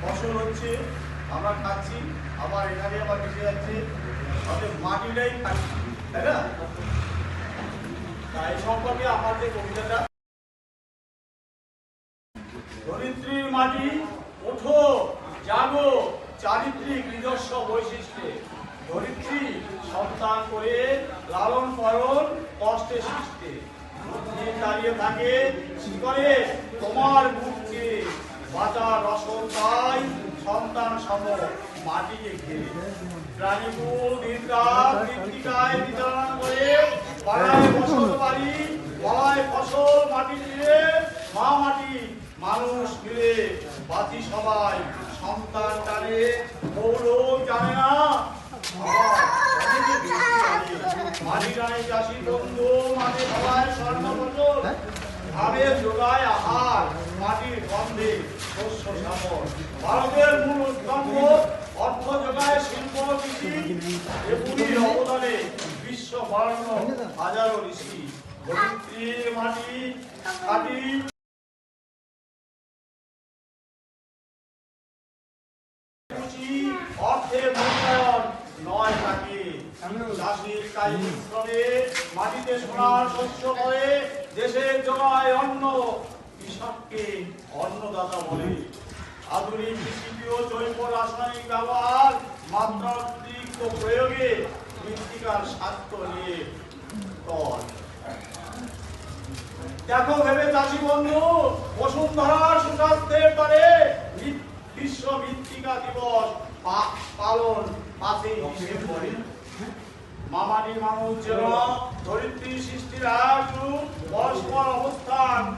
ফসল হচ্ছে, আমরা খাচ্ছি, আবার এখানে আবার মিশে যাচ্ছে তাহলে মাটিটাই খাচ্ছি, তাই না? তাই সম্পর্কে আমার যে কবিতাটা, ধরিত্রীর মাটি ওঠো, জাগো, চারিত্রিক নিজস্ব বৈশিষ্ট্যে। ধরিত্রী সন্তান করে লালন পালন কষ্টে সৃষ্টে দাঁড়িয়ে থাকে শিকরে তোমার বাঁচার রসন তাই সন্তান সম মাটিকে ঘিরে। প্রাণীকুল নিদ্রা বিতরণ করে পাড়ায় ফসল বাড়ি পাড়ায় ফসল মাটি দিয়ে মা মাটি মানুষ মিলে বাতি সবাই সন্তান টানে। গৌরব জানে না জানে। টানে চাষি বন্ধু, মাটি সবাই স্বর্ণ ফসল ভাবে যোগায় আহার, মাটির গন্ধে ভারতের মূল স্তম্ভ অর্থ যোগায় শিল্প কৃষি এগুলির অবদানে বিশ্ব বর্ণ হাজারো ঋষি। মাটি কাটি মাটিতে সোনার শস্য করে দেশের জমায় অন্ন। কৃষককে অন্নদাতা বলে। আধুনিক কৃষি জৈব রাসায়নিক ব্যবহার মাত্রাতিরিক্ত প্রয়োগে মৃত্তিকার স্বাস্থ্য নিয়ে দেখো ভেবে চাষি বন্ধু সুস্বাস্থ্যের পরে বিশ্ব মৃত্তিকা দিবস পালন মামাটি মানুষ যেন ধরিত্রী সৃষ্টির আয়ু পরস্পর অবস্থান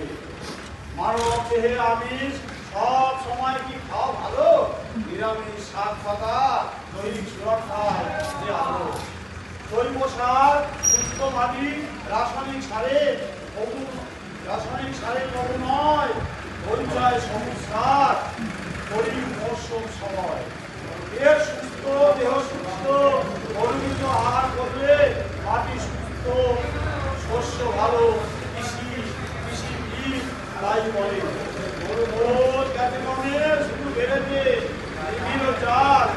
বলে মানব দেহে আমিষ, সব সময় কি খাওয়া ভালো? নিরামিষ শাক পাতা দৈনিক সুরক্ষায় আলো। জৈব সার সুস্থ মাটি, রাসায়নিক সারে, বহু রাসায়নিক সারে বহু নয় পরিচয় সবুজ সার গরিব মৌসুম সময়। এর সুস্থ দেহ সুস্থ পরিমিত আহার করলে মাটি সুস্থ শস্য ভালো কৃষি কৃষি বীজ তাই বলে। গরু কাছে মনে শুধু বেড়েছে। বিভিন্ন চাল